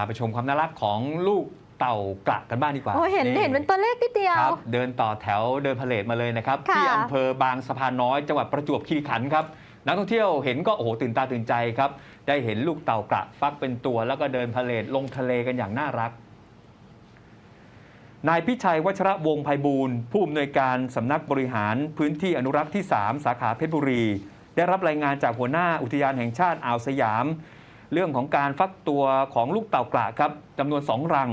าไปชมความน่ารักของลูกเต่ากระกันบ้างดีกว่าโอ้เห็นเห็นเป็นตัวเลขนิดเดียวครับ เดินต่อแถวเดินพาเลทมาเลยนะครับ ค่ะ ที่อำเภอบางสะพานน้อยจังหวัดประจวบคีรีขันธ์ครับนักท่องเที่ยวเห็นก็โอ้โหตื่นตาตื่นใจครับ ได้เห็นลูกเต่ากระฟักเป็นตัว แล้วก็เดินพาเลทลงทะเลกันอย่างน่ารัก นายพิชัยวัชระวงศ์ไพบูลย์ผู้อำนวยการสำนักบริหารพื้นที่อนุรักษ์ที่ 3 สาขาเพชรบุรี ได้รับรายงานจากหัวหน้าอุทยานแห่งชาติอ่าวสยาม เรื่องของการฟักตัวของลูกเต่ากระครับจำนวนสองรัง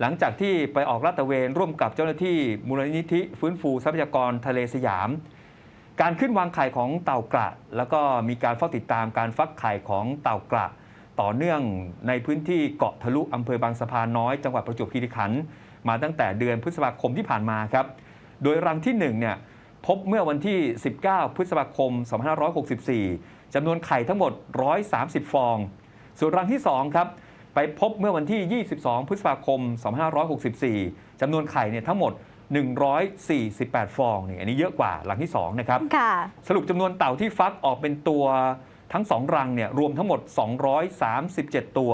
หลังจากที่ไปออกลาดตระเวนร่วมกับเจ้าหน้าที่มูลนิธิฟื้นฟูทรัพยากรทะเลสยาม การขึ้นวางไข่ของเต่ากระ แล้วก็มีการเฝ้าติดตามการฟักไข่ของเต่ากระ ต่อเนื่องในพื้นที่เกาะทะลุอำเภอบางสะพานน้อยจังหวัดประจวบคีรีขันธ์มาตั้งแต่เดือนพฤษภาคมที่ผ่านมาครับ โดยรังที่1เนี่ยพบเมื่อวันที่ 19 พฤษภาคม 2564จำนวนไข่ทั้งหมด 130 ฟอง ส่วนรังที่ 2 ครับ ไปพบเมื่อวันที่ 22 พฤษภาคม 2564 จำนวนไข่เนี่ยทั้งหมด 148 ฟองนี่อันนี้เยอะกว่ารังที่ 2 นะครับค่ะสรุปจำนวนเต่าที่ฟักออกเป็นตัวทั้ง 2 รังเนี่ยรวมทั้งหมด 237 ตัว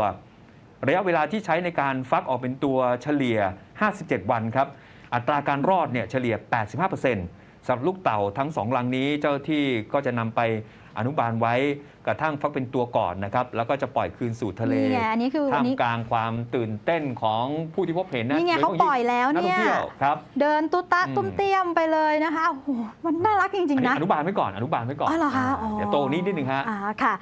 ระยะเวลาที่ใช้ในการฟักออกเป็นตัวเฉลี่ย 57 วันครับ อัตราการรอดเนี่ยเฉลี่ย 85%สำหรับลูกเต่าทั้ง 2 รังนี้เจ้าที่ก็จะนำไป อนุบาลไว้กระทั่งฟักเป็นตัวก่อนนะครับ แล้วก็จะปล่อยคืนสู่ทะเลนี่ไงอันนี้คือท่าอันมนี้กลางความตื่นเต้นของผู้ที่พบเห็นนะนี่ไงโดเขาฉพะปล่อยแล้วนักท่เนี่องย เที่ยวครับ เดินตุ๊ตะอืม ตุ้มเตี้ยมไปเลยนะคะโอ้โหมันน่ารักจริง อันๆ นี้นะ อนุบาลไว้ก่อนอนุบาลไว้ก่อนอ๋อเหรอคะาอ๋อ เดี๋ยวโตกว่านี้นิดนึงฮะ อ่าค่ะ